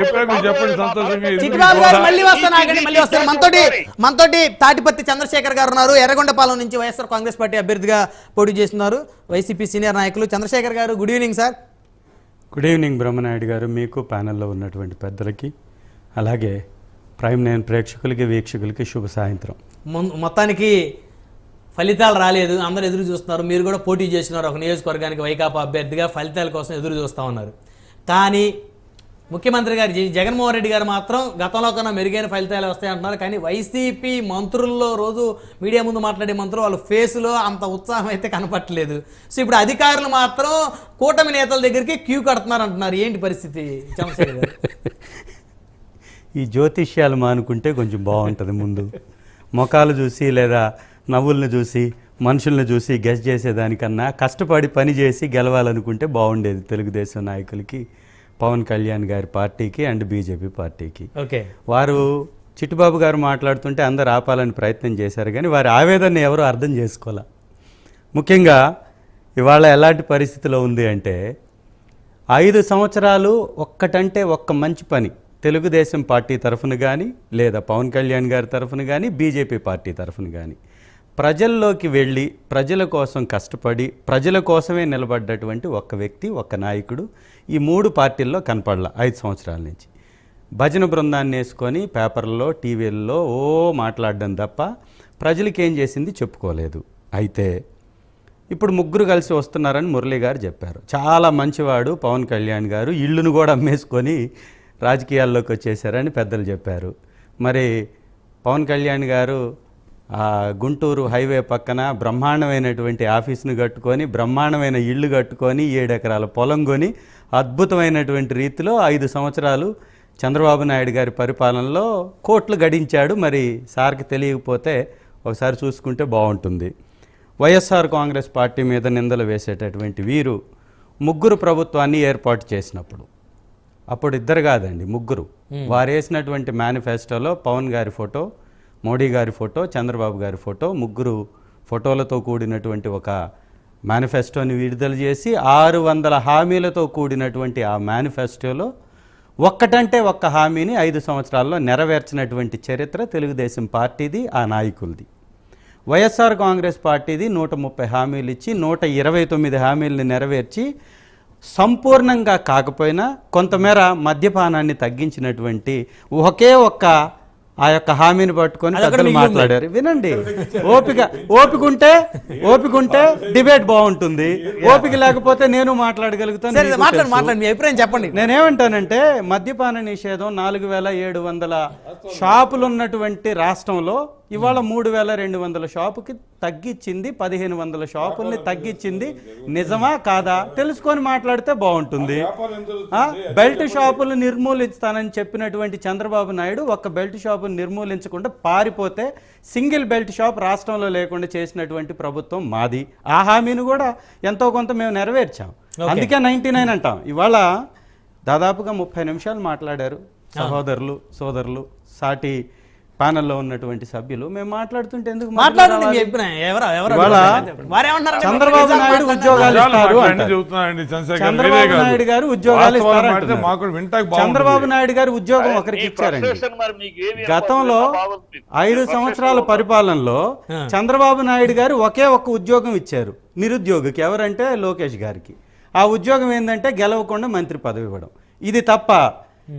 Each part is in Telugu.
చెప్పారు మీరు చెప్పండి సంతోషంగా ఇది చిట్టిబాబు గారు కూడా- మళ్ళీ వస్తాను ఆగండి మళ్ళీ వస్తాను. మనతోటి మనతోటి తాటిపత్తి చంద్రశేఖర్ గారు ఉన్నారు. ఎర్రగొండపాలెం నుంచి వైఎస్ఆర్ కాంగ్రెస్ పార్టీ అభ్యర్థిగా పోటీ చేస్తున్నారు. వైసీపీ సీనియర్ నాయకులు Chandrasekhar garu good evening sir. Good evening Brahmanaidu garu. మీకు ప్యానెల్లో ఉన్నటువంటి పెద్దలకి అలాగే ప్రైమ్ నైన్ ప్రేక్షకులకి వీక్షకులకి శుభ సాయంత్రం. మొత్తానికి ఫలితాలు రాలేదు. అందరూ ఎదురు చూస్తున్నారు. మీరు కూడా పోటీ చేస్తున్నారు. ఒక నియోజకవర్గానికి వైకాపా అభ్యర్థిగా ఫలితాల కోసం ఎదురు చూస్తూ ఉన్నారు. కానీ ముఖ్యమంత్రి గారు జగన్మోహన్ రెడ్డి గారు మాత్రం గతంలో కన్నా మెరుగైన ఫలితాలు వస్తాయి అంటున్నారు. కానీ వైసీపీ మంత్రుల్లో రోజు మీడియా ముందు మాట్లాడే మంత్రులు వాళ్ళ ఫేస్లో అంత ఉత్సాహం అయితే కనపట్టలేదు. సో ఇప్పుడు అధికారులు మాత్రం కూటమి నేతల దగ్గరికి క్యూ కడుతున్నారు అంటున్నారు. ఏంటి పరిస్థితి? చంద్రశేఖర్ ఈ జ్యోతిష్యాలు మానుకుంటే కొంచెం బాగుంటుంది ముందు. ముఖాలు చూసి లేదా నవ్వుల్ని చూసి మనుషుల్ని చూసి గెస్ట్ చేసేదానికన్నా కష్టపడి పని చేసి గెలవాలనుకుంటే బాగుండేది తెలుగుదేశం నాయకులకి. పవన్ కళ్యాణ్ గారి పార్టీకి అండ్ బీజేపీ పార్టీకి. ఓకే. వారు చిట్టుబాబు గారు మాట్లాడుతుంటే అందరు ఆపాలని ప్రయత్నం చేశారు కానీ వారి ఆవేదన ఎవరు అర్థం చేసుకోలే. ముఖ్యంగా ఇవాళ ఎలాంటి పరిస్థితిలో ఉంది అంటే ఐదు సంవత్సరాలు ఒక్కటంటే ఒక్క మంచి పని తెలుగుదేశం పార్టీ తరఫున కానీ లేదా పవన్ కళ్యాణ్ గారి తరఫున కానీ బీజేపీ పార్టీ తరఫున కానీ ప్రజల్లోకి వెళ్ళి ప్రజల కోసం కష్టపడి ప్రజల కోసమే నిలబడ్డటువంటి ఒక్క వ్యక్తి ఒక్క నాయకుడు ఈ మూడు పార్టీల్లో కనపడలా ఐదు సంవత్సరాల నుంచి. భజన బృందాన్ని వేసుకొని పేపర్లో టీవీల్లో ఓ మాట్లాడడం తప్ప ప్రజలకి ఏం చేసింది చెప్పుకోలేదు. అయితే ఇప్పుడు ముగ్గురు కలిసి వస్తున్నారని మురళి గారు చెప్పారు. చాలా మంచివాడు పవన్ కళ్యాణ్ గారు ఇల్లును కూడా అమ్మేసుకొని రాజకీయాల్లోకి వచ్చేసారని పెద్దలు చెప్పారు. మరి పవన్ కళ్యాణ్ గారు గుంటూరు హైవే పక్కన బ్రహ్మాండమైనటువంటి ఆఫీస్ను కట్టుకొని బ్రహ్మాండమైన ఇల్లు కట్టుకొని ఏడెకరాల పొలం కొని అద్భుతమైనటువంటి రీతిలో ఐదు సంవత్సరాలు చంద్రబాబు నాయుడు గారి పరిపాలనలో కోట్లు గడించాడు. మరి సార్కి తెలియకపోతే ఒకసారి చూసుకుంటే బాగుంటుంది. వైఎస్ఆర్ కాంగ్రెస్ పార్టీ మీద నిందలు వేసేటటువంటి వీరు ముగ్గురు ప్రభుత్వాన్ని ఏర్పాటు చేసినప్పుడు. అప్పుడు ఇద్దరు కాదండి ముగ్గురు. వారు వేసినటువంటి మేనిఫెస్టోలో పవన్ గారి ఫోటో మోడీ గారి ఫోటో చంద్రబాబు గారి ఫోటో ముగ్గురు ఫోటోలతో కూడినటువంటి ఒక మేనిఫెస్టోని విడుదల చేసి ఆరు వందల హామీలతో కూడినటువంటి ఆ మేనిఫెస్టోలో ఒక్కటంటే ఒక్క హామీని ఐదు సంవత్సరాల్లో నెరవేర్చినటువంటి చరిత్ర తెలుగుదేశం పార్టీది ఆ నాయకులది. వైఎస్ఆర్ కాంగ్రెస్ పార్టీది నూట ముప్పై హామీలు ఇచ్చి నూట ఇరవై తొమ్మిది హామీలను నెరవేర్చి సంపూర్ణంగా కాకపోయినా కొంతమేర మద్యపానాన్ని తగ్గించినటువంటి ఒకే ఒక్క ఆ యొక్క హామీని పట్టుకొని పెద్దలు. మాట్లాడారు. వినండి. ఓపిక ఓపిక ఉంటే ఓపిక ఉంటే డిబేట్ బాగుంటుంది. ఓపిక లేకపోతే నేను మాట్లాడగలుగుతాను. మీ అభిప్రాయం చెప్పండి. నేనేమంటానంటే మద్యపాన నిషేధం నాలుగు వేల ఏడు వందల షాపులు ఉన్నటువంటి రాష్ట్రంలో ఇవాళ మూడు వేల రెండు వందల షాపుకి తగ్గించింది పదిహేను వందల షాపుల్ని తగ్గించింది. నిజమా కాదా? తెలుసుకొని మాట్లాడితే బాగుంటుంది. బెల్ట్ షాపులు నిర్మూలిస్తానని చెప్పినటువంటి చంద్రబాబు నాయుడు ఒక్క బెల్ట్ షాపును నిర్మూలించకుండా పారిపోతే సింగిల్ బెల్ట్ షాప్ రాష్ట్రంలో లేకుండా చేసినటువంటి ప్రభుత్వం మాది. ఆ హామీని కూడా ఎంతో కొంత మేము నెరవేర్చాం. అందుకే నైన్టీ నైన్ అంటాం. ఇవాళ దాదాపుగా ముప్పై నిమిషాలు మాట్లాడారు. సహోదరులు సోదరులు సాటి ప్యానెల్లో ఉన్నటువంటి సభ్యులు మేము మాట్లాడుతుంటే ఎందుకు చంద్రబాబు నాయుడు ఉద్యోగాలు చంద్రబాబు. నాయుడు గారు ఉద్యోగాలు. చంద్రబాబు నాయుడు గారు ఉద్యోగం ఒకరికి ఇచ్చారండి. గతంలో. ఐదు సంవత్సరాల పరిపాలనలో చంద్రబాబు నాయుడు గారు ఒకే ఒక్క ఉద్యోగం ఇచ్చారు. నిరుద్యోగికి. ఎవరంటే లోకేష్ గారికి. ఆ ఉద్యోగం ఏంటంటే గెలవకుండా మంత్రి పదవి ఇవ్వడం. ఇది తప్ప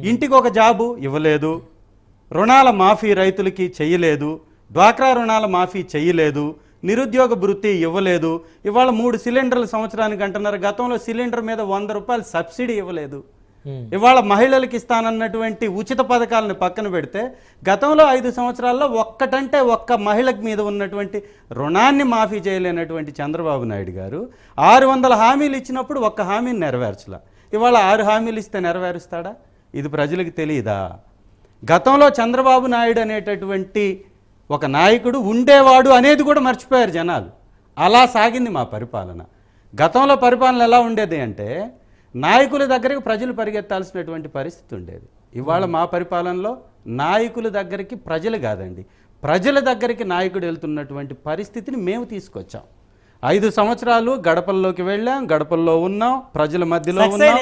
ఇంటికి ఒక జాబు ఇవ్వలేదు. రుణాల మాఫీ రైతులకి చెయ్యలేదు డ్వాక్రా రుణాల మాఫీ చెయ్యలేదు నిరుద్యోగ భృతి ఇవ్వలేదు. ఇవాళ మూడు సిలిండర్లు సంవత్సరానికి అంటున్నారు. గతంలో సిలిండర్ మీద వంద రూపాయలు సబ్సిడీ ఇవ్వలేదు. ఇవాళ మహిళలకు ఇస్తానన్నటువంటి ఉచిత పథకాలను పక్కన పెడితే గతంలో ఐదు సంవత్సరాల్లో ఒక్కటంటే ఒక్క మహిళకు మీద ఉన్నటువంటి రుణాన్ని మాఫీ చేయలేనటువంటి చంద్రబాబు నాయుడు గారు ఆరు వందల హామీలు ఇచ్చినప్పుడు ఒక్క హామీని నెరవేర్చలా. ఇవాళ ఆరు హామీలు ఇస్తే నెరవేరుస్తాడా? ఇది ప్రజలకు తెలియదా గతంలో చంద్రబాబు నాయుడు అనేటటువంటి ఒక నాయకుడు ఉండేవాడు అనేది కూడా మర్చిపోయారు జనాలు. అలా సాగింది మా పరిపాలన. గతంలో పరిపాలన ఎలా ఉండేది అంటే నాయకుల దగ్గరికి ప్రజలు పరిగెత్తాల్సినటువంటి పరిస్థితి ఉండేది. ఇవాళ మా పరిపాలనలో నాయకుల దగ్గరికి ప్రజలు కాదండి. ప్రజల దగ్గరికి నాయకుడు వెళ్తున్నటువంటి పరిస్థితిని మేము తీసుకొచ్చాం. ఐదు సంవత్సరాలు గడపల్లోకి వెళ్ళాం గడపల్లో ఉన్నాం ప్రజల మధ్యలో ఉన్నాం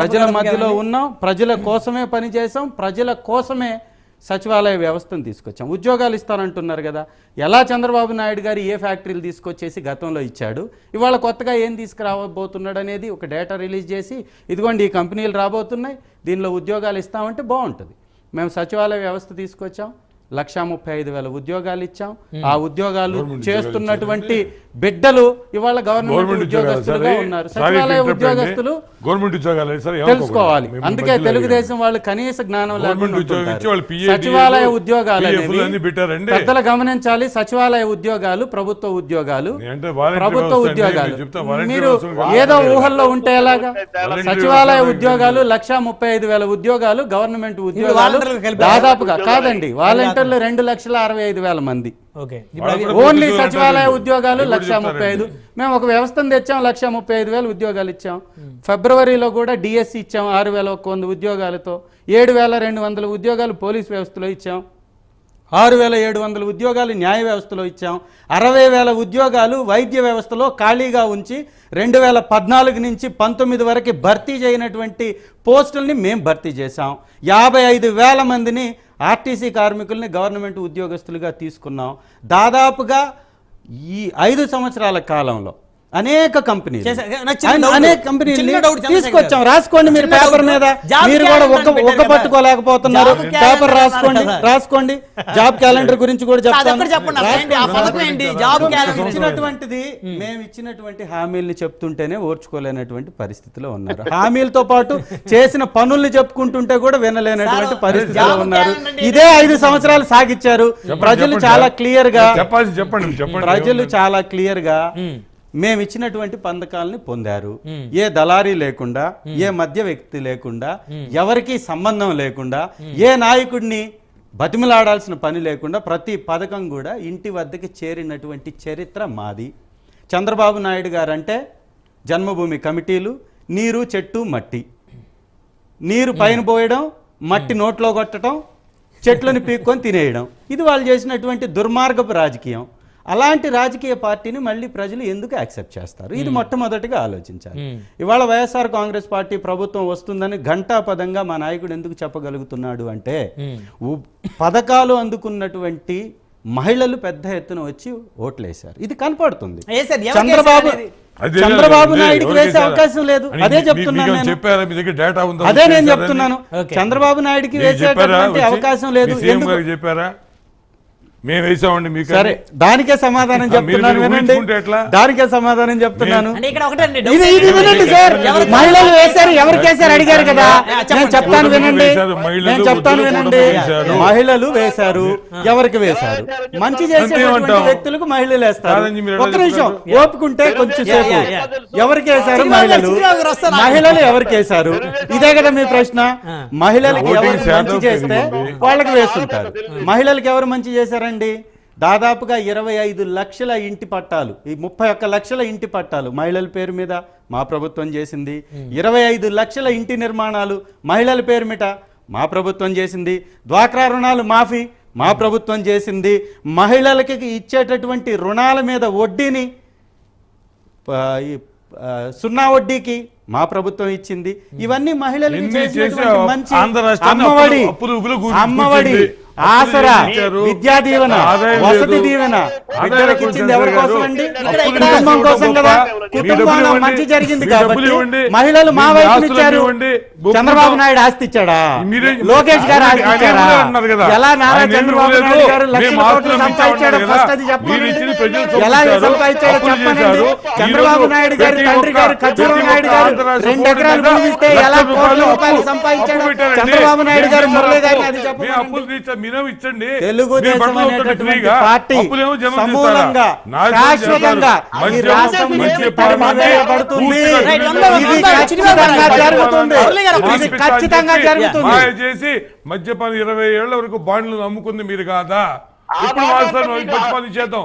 ప్రజల మధ్యలో. ఉన్నాం ప్రజల కోసమే పనిచేసాం ప్రజల కోసమే సచివాలయ వ్యవస్థను తీసుకొచ్చాం. ఉద్యోగాలు ఇస్తానంటున్నారు కదా. ఎలా చంద్రబాబు నాయుడు గారు ఏ ఫ్యాక్టరీలు తీసుకొచ్చేసి గతంలో ఇచ్చాడు? ఇవాళ కొత్తగా ఏం తీసుకురాబోతున్నాడు అనేది ఒక డేటా రిలీజ్ చేసి ఇదిగోండి ఈ కంపెనీలు రాబోతున్నాయి దీనిలో ఉద్యోగాలు ఇస్తామంటే బాగుంటుంది. మేము సచివాలయ వ్యవస్థ తీసుకొచ్చాం. లక్షా ముప్పై ఐదు వేల ఉద్యోగాలు ఇచ్చాం ఆ ఉద్యోగాలు చేస్తున్నటువంటి బిడ్డలు ఇవాళ గవర్నమెంట్ ఉద్యోగస్తులుగా ఉన్నారు. సచివాలయ ఉద్యోగస్తులు. గవర్నమెంట్ ఉద్యోగాలు సార్ తెలుసుకోవాలి. అందుకే తెలుగుదేశం వాళ్ళు కనీస జ్ఞానం సచివాలయ ఉద్యోగాలు. పెద్దలు గమనించాలి. సచివాలయ ఉద్యోగాలు ప్రభుత్వ ఉద్యోగాలు వాలంటీర్ ప్రభుత్వ ఉద్యోగాలు. వాలంటీర్ మీరు. ఏదో ఊహల్లో ఉంటే ఎలాగా వాలంటీర్ సచివాలయ ఉద్యోగాలు లక్షా ముప్పై ఐదు వేల ఉద్యోగాలు గవర్నమెంట్ ఉద్యోగాలు? దాదాపుగా కాదండి. వాలంటీర్లు రెండు లక్షల అరవై ఐదు వేల మంది. ఓన్లీ ఉద్యోగాలు సచివాలయ. ఉద్యోగాలు లక్ష ముప్పై ఐదు. మేము ఒక వ్యవస్థను తెచ్చాం లక్ష ముప్పై ఐదు వేలు ఉద్యోగాలు ఇచ్చాం. ఫిబ్రవరిలో కూడా డిఎస్సి ఇచ్చాం ఆరు వేల ఒక వంద ఉద్యోగాలతో. ఏడు వేల రెండు వందల ఉద్యోగాలు పోలీస్ వ్యవస్థలో ఇచ్చాం. ఆరు వేల ఏడు వందల ఉద్యోగాలు న్యాయ వ్యవస్థలో ఇచ్చాం. అరవై వేల ఉద్యోగాలు వైద్య వ్యవస్థలో ఖాళీగా ఉంచి రెండు వేల పద్నాలుగు నుంచి పంతొమ్మిది వరకు భర్తీ చేయనటువంటి పోస్టుల్ని మేము భర్తీ చేశాం. యాభై ఐదు వేల మందిని ఆర్టీసీ కార్మికుల్ని గవర్నమెంట్ ఉద్యోగస్తులుగా తీసుకున్నాం. దాదాపుగా ఈ ఐదు సంవత్సరాల కాలంలో అనేక. అనేక కంపెనీలు తీసుకొచ్చాం. రాసుకోండి మీరు పేపర్. మీద. మీరు కూడా పెట్టారు కదా. పట్టుకోలేకపోతున్నారు. పేపర్ రాసుకోండి. రాసుకోండి. జాబ్ క్యాలెండర్ గురించి కూడా చెప్తాను. ఒక్కటి చెప్పండి అసలు ఏంటి? ఆ పథకం ఏంటి? జాబ్ క్యాలెండర్ ఇచ్చినటువంటిది మేము ఇచ్చినటువంటి హామీల్ని చెప్తుంటేనే ఓర్చుకోలేనటువంటి పరిస్థితిలో ఉన్నారు. హామీలతో పాటు చేసిన పనుల్ని చెప్పుకుంటుంటే కూడా వినలేనటువంటి పరిస్థితిలో ఉన్నారు. ఇదే ఐదు సంవత్సరాలు సాగిచ్చారు. ప్రజలు చాలా. క్లియర్గా చెప్పండి ప్రజలు చాలా క్లియర్గా మేము ఇచ్చినటువంటి పథకాలని పొందారు ఏ దళారీ లేకుండా ఏ మధ్య వ్యక్తి లేకుండా ఎవరికి సంబంధం లేకుండా ఏ నాయకుడిని బతిమిలాడాల్సిన పని లేకుండా ప్రతి పథకం కూడా ఇంటి వద్దకి చేరినటువంటి చరిత్ర మాది. చంద్రబాబు నాయుడు గారంటే జన్మభూమి కమిటీలు నీరు చెట్టు మట్టి. నీరు పైన పోయడం మట్టి నోట్లో కొట్టడం చెట్లను పీక్కొని తినేయడం. ఇది వాళ్ళు చేసినటువంటి దుర్మార్గపు రాజకీయం. అలాంటి రాజకీయ పార్టీని మళ్ళీ ప్రజలు ఎందుకు యాక్సెప్ట్ చేస్తారు? ఇది మొట్టమొదటిగా ఆలోచించాలి. ఇవాళ వైఎస్ఆర్ కాంగ్రెస్ పార్టీ ప్రభుత్వం వస్తుందని ఘంటాపదంగా మా నాయకుడు ఎందుకు చెప్పగలుగుతున్నాడు అంటే ఉ- పథకాలు అందుకున్నటువంటి మహిళలు పెద్ద ఎత్తున వచ్చి ఓట్లేశారు. ఇది కనపడుతుంది. ఏ సార్, ఎవరికి చంద్రబాబు చంద్రబాబు నాయుడుకి ఎవరికి వేసే? అవకాశం లేదు. అదే చెప్తున్నాను మీకు నేను. చెప్పారా? మీ దగ్గర డేటా ఉందా అదే నేను? చెప్తున్నాను. చంద్రబాబు నాయుడుకి వచ్చి? అవకాశం లేదు. చెప్పారా? మేము వేసామండి మీకు సరే దానికే సమాధానం చెప్తున్నాను వినండి? దానికే సమాధానం చెప్తున్నాను అంటే ఇక్కడ ఒకటండి ఇది ఇది వినండి సార్ ఎవరికి- మహిళలు వేశారు ఎవరికి వేశారు అడిగారు కదా. నేను చెప్తాను వినండి నేను చెప్తాను వినండి. మహిళలు వేశారు ఎవరికి వేశారు మంచి అంతేమంటావు? వ్యక్తులకు మహిళలు వేస్తారు ఒక్క నిమిషం? ఓపుకుంటే కొంచెం సేపు. ఎవరికి వేశారు మహిళలు. మహిళలు ఎవరికి వేశారు ఇదే కదా మీ ప్రశ్న మహిళలకు ఎవరు మంచి చేస్తే. వాళ్ళకి వేస్తుంటారు మహిళలకు ఎవరు మంచి చేశారండి దాదాపుగా ఇరవై ఐదు లక్షల ఇంటి పట్టాలు ఈ ముప్పై ఒక్క లక్షల ఇంటి పట్టాలు మహిళల పేరు మీద మా ప్రభుత్వం చేసింది. ఇరవై ఐదు లక్షల ఇంటి నిర్మాణాలు మహిళల పేరు మీద మా ప్రభుత్వం చేసింది. డ్వాక్రా రుణాలు మాఫీ మా ప్రభుత్వం చేసింది. మహిళలకి ఇచ్చేటటువంటి రుణాల మీద వడ్డీని సున్నా వడ్డీకి మా ప్రభుత్వం ఇచ్చింది. ఇవన్నీ మహిళలకు రాష్ట్రాన్ని అమ్మఒడి. అమ్మఒడి. ఆసరా. విద్యా దీవెన వసతి. దీవెన బిడ్డలకు ఇచ్చింది ఎవరి. కోసం అండి కుటుంబం కోసం కదా కుటుంబంలో. మంచి జరిగింది కాబట్టి. మహిళలు మా వైపు ఇచ్చారు. చంద్రబాబు నాయుడు ఆస్తి ఇచ్చాడా లోకేష్ గారు ఆస్తి ఇచ్చారా. ఎలా నారా చంద్రబాబు. నాయుడు గారు లక్షల కోట్లు సంపాదించాడు. ఫస్ట్ అది చెప్పండి ఎలా సంపాదించారు. సంపాదించాడో అప్పులు చెప్పండి చేశారు. చంద్రబాబు ఈరోజు నాయుడు గారి తండ్రి గారు ఖర్జూరావు ప్రతి నాయుడు గారు రెండు ఎకరాలు మీద భూమి ఇస్తే లక్ష ఎలా కోట్ల రూపాయలు సంపాదించాడు. చంద్రబాబు నాయుడు గారు మురళీ గారిని అది చెప్పండి అప్పులు తీర్చా మీరేమో ఇచ్చండి. తెలుగుదేశం అనేటటువంటి. పార్టీ సమూలంగా శాశ్వతంగా. ఈ రాష్ట్రం నుంచి ఇది ఖచ్చితంగా జరుగుతుంది. ఇది ఖచ్చితంగా జరుగుతుంది. చేసి మద్యపానం ఇరవై ఏళ్ళ వరకు బాండ్లు అమ్ముకుంది మీరు కాదా? ఇప్పుడు చేద్దాం.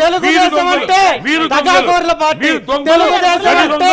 తెలుగుదేశం అంటే తెలుగుదేశం అంటే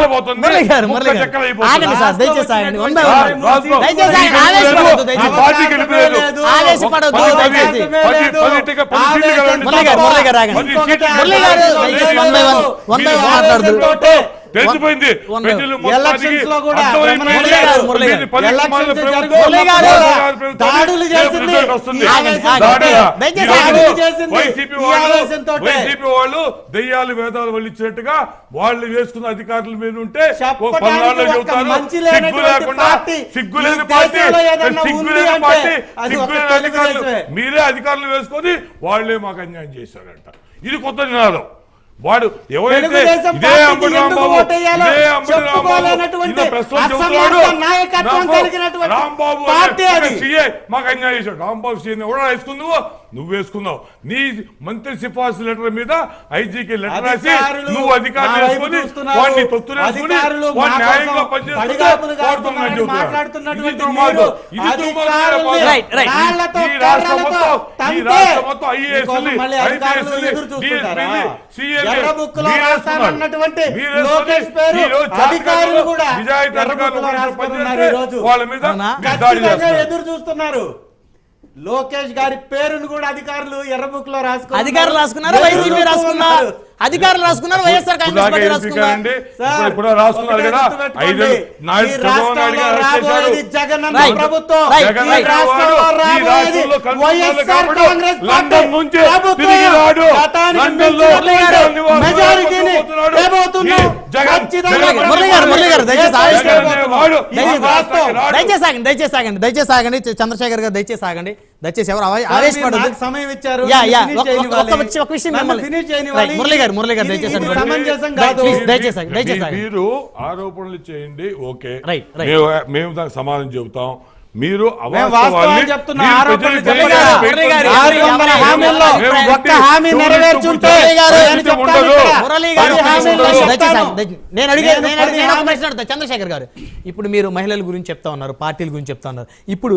చెక్కలు పోతుంది మురళి గారు. మురళి గారు తెలిసిపోయింది. వాళ్ళు దెయ్యాలు వేదాలు వల్లించినట్టుగా వాళ్ళు వేసుకున్న అధికారుల మీద ఉంటే సిగ్గు లేకుండా సిగ్గు లేని సిగ్గు లేని మీరే అధికారులు వేసుకొని వాళ్ళే మాకు అన్యాయం చేశారంట. ఇది కొత్త నినాదం. వాడు ఎవరైతే రాంబాబు సీఎం అంబటి వేసుకుందో నువ్వు వేసుకున్నావు నీ మంత్రి సిఫార్సు లెటర్ మీద ఐజీకి లెటర్ రాసి నువ్వు అధికారులు వేసుకుని లోకేష్ గారి పేరును కూడా అధికారులు ఎర్రబుక్లో రాసుకున్నారు అధికారులు రాసుకున్నారు? వైసీపీ రాసుకున్నారు అధికారులు రాసుకున్నారు వైఎస్ఆర్ కాంగ్రెస్ పార్టీ దయచేసి ఆగండి దయచేసి ఆగండి దయచేసి ఆగండి చంద్రశేఖర్ గారు దయచేసి ఆగండి. దయచేసి ఎవరు ఆవేశపడదు సమయం ఇచ్చారు. యా యా ఒక విషయం మిమ్మల్ని. మురళి గారు మురళి గారు దయచేసి దయచేసి దయచేసి మీరు ఆరోపణలు చేయండి ఓకే. Right right. మేము దానికి సమాధానం చెబుతాం. మీరు చంద్రశేఖర్ గారు ఇప్పుడు మీరు మహిళల గురించి చెప్తా ఉన్నారు పార్టీల గురించి చెప్తా ఉన్నారు. ఇప్పుడు